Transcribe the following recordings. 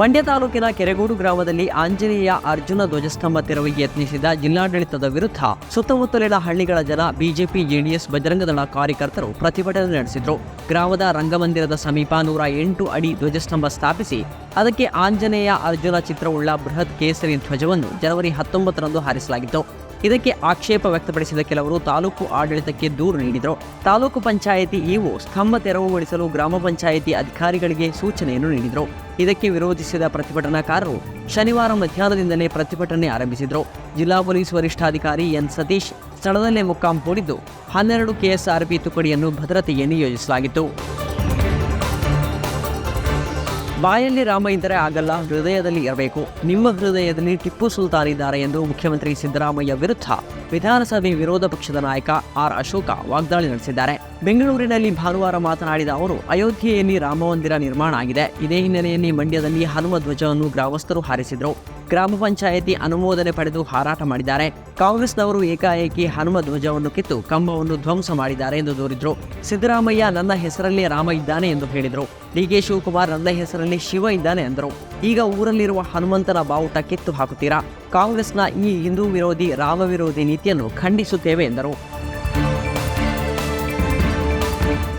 ಮಂಡ್ಯ ತಾಲೂಕಿನ ಕೆರೆಗೋಡು ಗ್ರಾಮದಲ್ಲಿ ಆಂಜನೇಯ ಅರ್ಜುನ ಧ್ವಜಸ್ತಂಭ ತೆರವಿಗೆ ಯತ್ನಿಸಿದ ಜಿಲ್ಲಾಡಳಿತದ ವಿರುದ್ಧ ಸುತ್ತಮುತ್ತಲಿನ ಹಳ್ಳಿಗಳ ಜನ ಬಿಜೆಪಿ, ಜೆಡಿಎಸ್ ಬಜರಂಗದಳ ಕಾರ್ಯಕರ್ತರು ಪ್ರತಿಭಟನೆ ನಡೆಸಿದರು. ಗ್ರಾಮದ ರಂಗಮಂದಿರದ ಸಮೀಪ ನೂರ ಎಂಟು ಅಡಿ ಧ್ವಜಸ್ತಂಭ ಸ್ಥಾಪಿಸಿ, ಅದಕ್ಕೆ ಆಂಜನೇಯ ಅರ್ಜುನ ಚಿತ್ರವುಳ್ಳ ಬೃಹತ್ ಕೇಸರಿ ಧ್ವಜವನ್ನು ಜನವರಿ ಹತ್ತೊಂಬತ್ತರಂದು ಹಾರಿಸಲಾಗಿತ್ತು. ಇದಕ್ಕೆ ಆಕ್ಷೇಪ ವ್ಯಕ್ತಪಡಿಸಿದ ಕೆಲವರು ತಾಲೂಕು ಆಡಳಿತಕ್ಕೆ ದೂರು ನೀಡಿದರು. ತಾಲೂಕು ಪಂಚಾಯಿತಿ ಇಒ ಸ್ತಂಭ ತೆರವುಗೊಳಿಸಲು ಗ್ರಾಮ ಪಂಚಾಯಿತಿ ಅಧಿಕಾರಿಗಳಿಗೆ ಸೂಚನೆಯನ್ನು ನೀಡಿದರು. ಇದಕ್ಕೆ ವಿರೋಧಿಸಿದ ಪ್ರತಿಭಟನಾಕಾರರು ಶನಿವಾರ ಮಧ್ಯಾಹ್ನದಿಂದಲೇ ಪ್ರತಿಭಟನೆ ಆರಂಭಿಸಿದರು. ಜಿಲ್ಲಾ ಪೊಲೀಸ್ ವರಿಷ್ಠಾಧಿಕಾರಿ ಎನ್ ಸತೀಶ್ ಸ್ಥಳದಲ್ಲೇ ಮುಕ್ಕಾಂ ಹೂಡಿದ್ದು, ಹನ್ನೆರಡು ಕೆಎಸ್ಆರ್ಪಿ ತುಕಡಿಯನ್ನು ಭದ್ರತೆಗೆ ನಿಯೋಜಿಸಲಾಗಿತ್ತು. ಬಾಯಲ್ಲಿ ರಾಮ ಇದ್ದರೆ ಆಗಲ್ಲ, ಹೃದಯದಲ್ಲಿ ಇರಬೇಕು. ನಿಮ್ಮ ಹೃದಯದಲ್ಲಿ ಟಿಪ್ಪು ಸುಲ್ತಾನ್ ಇದ್ದಾರೆ ಎಂದು ಮುಖ್ಯಮಂತ್ರಿ ಸಿದ್ದರಾಮಯ್ಯ ವಿರುದ್ಧ ವಿಧಾನಸಭೆ ವಿರೋಧ ಪಕ್ಷದ ನಾಯಕ ಆರ್ ಅಶೋಕ ವಾಗ್ದಾಳಿ ನಡೆಸಿದ್ದಾರೆ. ಬೆಂಗಳೂರಿನಲ್ಲಿ ಭಾನುವಾರ ಮಾತನಾಡಿದ ಅವರು, ಅಯೋಧ್ಯೆಯಲ್ಲಿ ರಾಮಮಂದಿರ ನಿರ್ಮಾಣ ಆಗಿದೆ. ಇದೇ ಹಿನ್ನೆಲೆಯಲ್ಲಿ ಮಂಡ್ಯದಲ್ಲಿ ಹನುಮ ಧ್ವಜವನ್ನು ಗ್ರಾಮಸ್ಥರು ಹಾರಿಸಿದರು. ಗ್ರಾಮ ಪಂಚಾಯಿತಿ ಅನುಮೋದನೆ ಪಡೆದು ಹಾರಾಟ ಮಾಡಿದ್ದಾರೆ. ಕಾಂಗ್ರೆಸ್ನವರು ಏಕಾಏಕಿ ಹನುಮ ಧ್ವಜವನ್ನು ಕಿತ್ತು ಕಂಬವನ್ನು ಧ್ವಂಸ ಮಾಡಿದ್ದಾರೆ ಎಂದು ದೂರಿದ್ರು. ಸಿದ್ದರಾಮಯ್ಯ ನನ್ನ ಹೆಸರಲ್ಲಿ ರಾಮ ಇದ್ದಾನೆ ಎಂದು ಹೇಳಿದರು. ಡಿಕೆ ಶಿವಕುಮಾರ್ ನನ್ನ ಹೆಸರಲ್ಲಿ ಶಿವ ಇದ್ದಾನೆ ಎಂದರು ಈಗ ಊರಲ್ಲಿರುವ ಹನುಮಂತನ ಬಾವುಟ ಕಿತ್ತು ಹಾಕುತ್ತೀರಾ? ಕಾಂಗ್ರೆಸ್ನ ಈ ಹಿಂದೂ ವಿರೋಧಿ, ರಾಮ ವಿರೋಧಿ ನೀತಿಯನ್ನು ಖಂಡಿಸುತ್ತೇವೆ ಎಂದರು.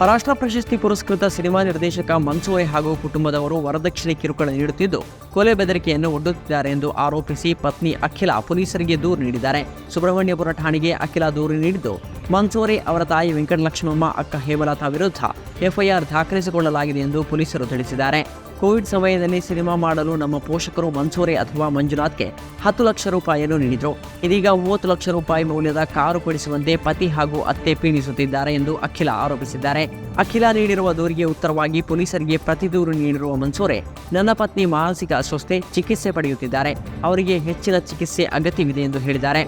ರಾಷ್ಟ್ರ ಪ್ರಶಸ್ತಿ ಪುರಸ್ಕೃತ ಸಿನಿಮಾ ನಿರ್ದೇಶಕ ಮನ್ಸೂರೆ ಹಾಗೂ ಕುಟುಂಬದವರು ವರದಕ್ಷಿಣೆ ಕಿರುಕುಳ ನೀಡುತ್ತಿದ್ದು, ಕೊಲೆ ಬೆದರಿಕೆಯನ್ನು ಒಡ್ಡುತ್ತಿದ್ದಾರೆ ಎಂದು ಆರೋಪಿಸಿ ಪತ್ನಿ ಅಖಿಲ ಪೊಲೀಸರಿಗೆ ದೂರು ನೀಡಿದ್ದಾರೆ. ಸುಬ್ರಹ್ಮಣ್ಯಪುರ ಠಾಣೆಗೆ ಅಖಿಲ ದೂರು ನೀಡಿದ್ದು ಮನ್ಸೂರೆ ಅವರ ತಾಯಿ ವೆಂಕಟಲಕ್ಷ್ಮಮ್ಮ ಅಕ್ಕ ಹೇಮಲತಾ ವಿರುದ್ಧ ಎಫ್ಐಆರ್ ದಾಖಲಿಸಿಕೊಳ್ಳಲಾಗಿದೆ ಎಂದು ಪೊಲೀಸರು ತಿಳಿಸಿದ್ದಾರೆ. ಕೋವಿಡ್ ಸಮಯದಲ್ಲಿ ಸಿನಿಮಾ ಮಾಡಲು ನಮ್ಮ ಪೋಷಕರು ಮನ್ಸೂರೆ ಅಥವಾ ಮಂಜುನಾಥ್ಗೆ ಹತ್ತು ಲಕ್ಷ ರೂಪಾಯಿಯನ್ನು ನೀಡಿದರು. ಇದೀಗ ಮೂವತ್ತು ಲಕ್ಷ ರೂಪಾಯಿ ಮೌಲ್ಯದ ಕಾರು ಕೊಡಿಸುವಂತೆ ಪತಿ ಹಾಗೂ ಅತ್ತೆ ಪೀಣಿಸುತ್ತಿದ್ದಾರೆ ಎಂದು ಅಖಿಲ ಆರೋಪಿಸಿದ್ದಾರೆ. ಅಖಿಲ ನೀಡಿರುವ ದೂರಿಗೆ ಉತ್ತರವಾಗಿ ಪೊಲೀಸರಿಗೆ ಪ್ರತಿ ದೂರು ನೀಡಿರುವ ಮನ್ಸೂರೆ ನನ್ನ ಪತ್ನಿ ಮಾನಸಿಕ ಅಸ್ವಸ್ಥೆ, ಚಿಕಿತ್ಸೆ ಪಡೆಯುತ್ತಿದ್ದಾರೆ. ಅವರಿಗೆ ಹೆಚ್ಚಿನ ಚಿಕಿತ್ಸೆ ಅಗತ್ಯವಿದೆ ಎಂದು ಹೇಳಿದ್ದಾರೆ.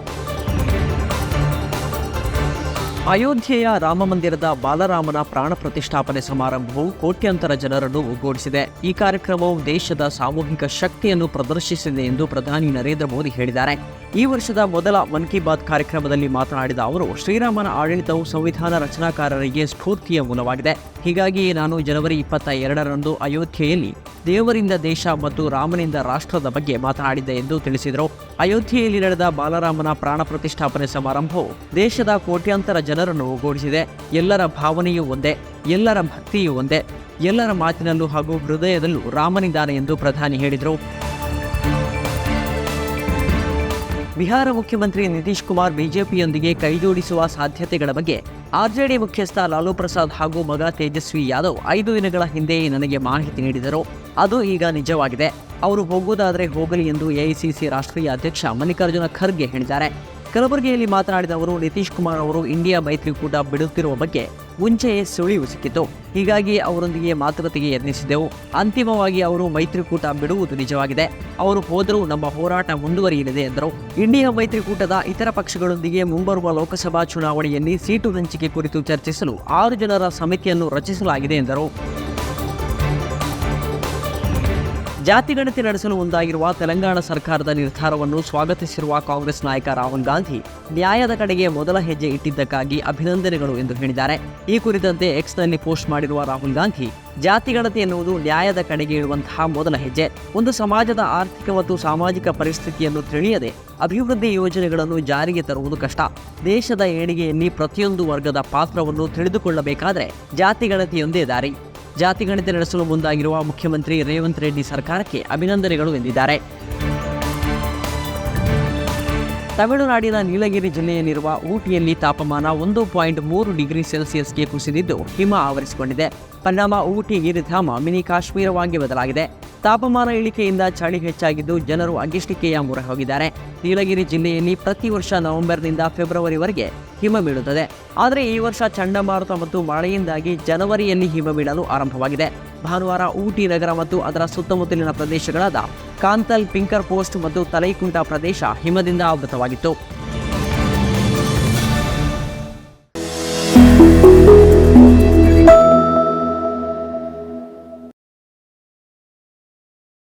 ಅಯೋಧ್ಯೆಯ ರಾಮಮಂದಿರದ ಬಾಲರಾಮನ ಪ್ರಾಣ ಪ್ರತಿಷ್ಠಾಪನೆ ಸಮಾರಂಭವು ಕೋಟ್ಯಂತರ ಜನರನ್ನು ಒಗ್ಗೂಡಿಸಿದೆ. ಈ ಕಾರ್ಯಕ್ರಮವು ದೇಶದ ಸಾಮೂಹಿಕ ಶಕ್ತಿಯನ್ನು ಪ್ರದರ್ಶಿಸಿದೆ ಎಂದು ಪ್ರಧಾನಿ ನರೇಂದ್ರ ಮೋದಿ ಹೇಳಿದ್ದಾರೆ. ಈ ವರ್ಷದ ಮೊದಲ ಮನ್ ಕಿ ಬಾತ್ ಕಾರ್ಯಕ್ರಮದಲ್ಲಿ ಮಾತನಾಡಿದ ಅವರು, ಶ್ರೀರಾಮನ ಆಡಳಿತವು ಸಂವಿಧಾನ ರಚನಾಕಾರರಿಗೆ ಸ್ಫೂರ್ತಿಯ ಮೂಲವಾಗಿದೆ. ಹೀಗಾಗಿ ನಾನು ಜನವರಿ ಇಪ್ಪತ್ತ ಎರಡರಂದು ಅಯೋಧ್ಯೆಯಲ್ಲಿ ದೇವರಿಂದ ದೇಶ ಮತ್ತು ರಾಮನಿಂದ ರಾಷ್ಟ್ರದ ಬಗ್ಗೆ ಮಾತನಾಡಿದ್ದೆ ಎಂದು ತಿಳಿಸಿದರು. ಅಯೋಧ್ಯೆಯಲ್ಲಿ ನಡೆದ ಬಾಲರಾಮನ ಪ್ರಾಣ ಪ್ರತಿಷ್ಠಾಪನೆ ಸಮಾರಂಭವು ದೇಶದ ಕೋಟ್ಯಾಂತರ ಜನರನ್ನು ಒಗ್ಗೂಡಿಸಿದೆ ಎಲ್ಲರ ಭಾವನೆಯೂ ಒಂದೇ, ಎಲ್ಲರ ಭಕ್ತಿಯೂ ಒಂದೇ, ಎಲ್ಲರ ಮಾತಿನಲ್ಲೂ ಹಾಗೂ ಹೃದಯದಲ್ಲೂ ರಾಮನಿದ್ದಾನೆ ಎಂದು ಪ್ರಧಾನಿ ಹೇಳಿದರು. ಬಿಹಾರ ಮುಖ್ಯಮಂತ್ರಿ ನಿತೀಶ್ ಕುಮಾರ್ ಬಿಜೆಪಿಯೊಂದಿಗೆ ಕೈಜೋಡಿಸುವ ಸಾಧ್ಯತೆಗಳ ಬಗ್ಗೆ ಆರ್ಜೆಡಿ ಮುಖ್ಯಸ್ಥ ಲಾಲು ಪ್ರಸಾದ್ ಹಾಗೂ ಮಗ ತೇಜಸ್ವಿ ಯಾದವ್ ಐದು ದಿನಗಳ ಹಿಂದೆಯೇ ನನಗೆ ಮಾಹಿತಿ ನೀಡಿದರು. ಅದು ಈಗ ನಿಜವಾಗಿದೆ. ಅವರು ಹೋಗುವುದಾದರೆ ಹೋಗಲಿ ಎಂದು ಎಐಸಿಸಿ ರಾಷ್ಟ್ರೀಯ ಅಧ್ಯಕ್ಷ ಮಲ್ಲಿಕಾರ್ಜುನ ಖರ್ಗೆ ಹೇಳಿದ್ದಾರೆ. ಕಲಬುರಗಿಯಲ್ಲಿ ಮಾತನಾಡಿದ ಅವರು, ನಿತೀಶ್ ಕುಮಾರ್ ಅವರು ಇಂಡಿಯಾ ಮೈತ್ರಿಕೂಟ ಬಿಡುತ್ತಿರುವ ಬಗ್ಗೆ ಮುಂಚೆಯೇ ಸುಳಿವು ಸಿಕ್ಕಿತು ಹೀಗಾಗಿ ಅವರೊಂದಿಗೆ ಮಾತುಕತೆಗೆ ಯತ್ನಿಸಿದ್ದೆವು. ಅಂತಿಮವಾಗಿ ಅವರು ಮೈತ್ರಿಕೂಟ ಬಿಡುವುದು ನಿಜವಾಗಿದೆ. ಅವರು ಹೋದರೂ ನಮ್ಮ ಹೋರಾಟ ಮುಂದುವರಿಯಲಿದೆ ಎಂದರು. ಇಂಡಿಯಾ ಮೈತ್ರಿಕೂಟದ ಇತರ ಪಕ್ಷಗಳೊಂದಿಗೆ ಮುಂಬರುವ ಲೋಕಸಭಾ ಚುನಾವಣೆಯಲ್ಲಿ ಸೀಟು ಹಂಚಿಕೆ ಕುರಿತು ಚರ್ಚಿಸಲು ಆರು ಜನರ ಸಮಿತಿಯನ್ನು ರಚಿಸಲಾಗಿದೆ ಎಂದರು. ಜಾತಿಗಣತಿ ನಡೆಸಲು ಮುಂದಾಗಿರುವ ತೆಲಂಗಾಣ ಸರ್ಕಾರದ ನಿರ್ಧಾರವನ್ನು ಸ್ವಾಗತಿಸಿರುವ ಕಾಂಗ್ರೆಸ್ ನಾಯಕ ರಾಹುಲ್ ಗಾಂಧಿ ನ್ಯಾಯದ ಕಡೆಗೆ ಮೊದಲ ಹೆಜ್ಜೆ ಇಟ್ಟಿದ್ದಕ್ಕಾಗಿ ಅಭಿನಂದನೆಗಳು ಎಂದು ಹೇಳಿದ್ದಾರೆ. ಈ ಕುರಿತಂತೆ ಎಕ್ಸ್ನಲ್ಲಿ ಪೋಸ್ಟ್ ಮಾಡಿರುವ ರಾಹುಲ್ ಗಾಂಧಿ ಜಾತಿಗಣತಿ ಎನ್ನುವುದು ನ್ಯಾಯದ ಕಡೆಗೆ ಇಡುವಂತಹ ಮೊದಲ ಹೆಜ್ಜೆ. ಒಂದು ಸಮಾಜದ ಆರ್ಥಿಕ ಮತ್ತು ಸಾಮಾಜಿಕ ಪರಿಸ್ಥಿತಿಯನ್ನು ತಿಳಿಯದೆ ಅಭಿವೃದ್ಧಿ ಯೋಜನೆಗಳನ್ನು ಜಾರಿಗೆ ತರುವುದು ಕಷ್ಟ. ದೇಶದ ಏಣಿಗೆಯಲ್ಲಿ ಪ್ರತಿಯೊಂದು ವರ್ಗದ ಪಾತ್ರವನ್ನು ತಿಳಿದುಕೊಳ್ಳಬೇಕಾದರೆ ಜಾತಿಗಣತಿಯೊಂದೇ ದಾರಿ. ಜಾತಿಗಣತಿ ನಡೆಸಲು ಮುಂದಾಗಿರುವ ಮುಖ್ಯಮಂತ್ರಿ ರೇವಂತ್ ರೆಡ್ಡಿ ಸರ್ಕಾರಕ್ಕೆ ಅಭಿನಂದನೆಗಳು ಎಂದಿದ್ದಾರೆ. ತಮಿಳುನಾಡಿನ ನೀಲಗಿರಿ ಜಿಲ್ಲೆಯಲ್ಲಿರುವ ಊಟಿಯಲ್ಲಿ ತಾಪಮಾನ ಒಂದು ಪಾಯಿಂಟ್ ಮೂರು ಡಿಗ್ರಿ ಸೆಲ್ಸಿಯಸ್ಗೆ ಕುಸಿದಿದ್ದು ಹಿಮ ಆವರಿಸಿಕೊಂಡಿದೆ. ಪರಿಣಾಮ ಊಟಿ, ಗಿರಿಧಾಮ, ಮಿನಿ ಕಾಶ್ಮೀರವಾಗಿ ಬದಲಾಗಿದೆ. ತಾಪಮಾನ ಇಳಿಕೆಯಿಂದ ಚಳಿ ಹೆಚ್ಚಾಗಿದ್ದು ಜನರು ಅಗಿಷ್ಟಿಕೆಯ ಮೊರೆ ಹೋಗಿದ್ದಾರೆ. ನೀಲಗಿರಿ ಜಿಲ್ಲೆಯಲ್ಲಿ ಪ್ರತಿ ವರ್ಷ ನವೆಂಬರ್ನಿಂದ ಫೆಬ್ರವರಿವರೆಗೆ ಹಿಮ ಬೀಳುತ್ತದೆ. ಆದರೆ ಈ ವರ್ಷ ಚಂಡಮಾರುತ ಮತ್ತು ಮಳೆಯಿಂದಾಗಿ ಜನವರಿಯಲ್ಲಿ ಹಿಮ ಬೀಳಲು ಆರಂಭವಾಗಿದೆ. ಭಾನುವಾರ ಊಟಿ ನಗರ ಮತ್ತು ಅದರ ಸುತ್ತಮುತ್ತಲಿನ ಪ್ರದೇಶಗಳಾದ ಕಾಂತಲ್, ಪಿಂಕರ್ ಪೋಸ್ಟ್ ಮತ್ತು ತಲೈಕುಂಟ ಪ್ರದೇಶ ಹಿಮದಿಂದ ಆವೃತವಾಗಿತ್ತು.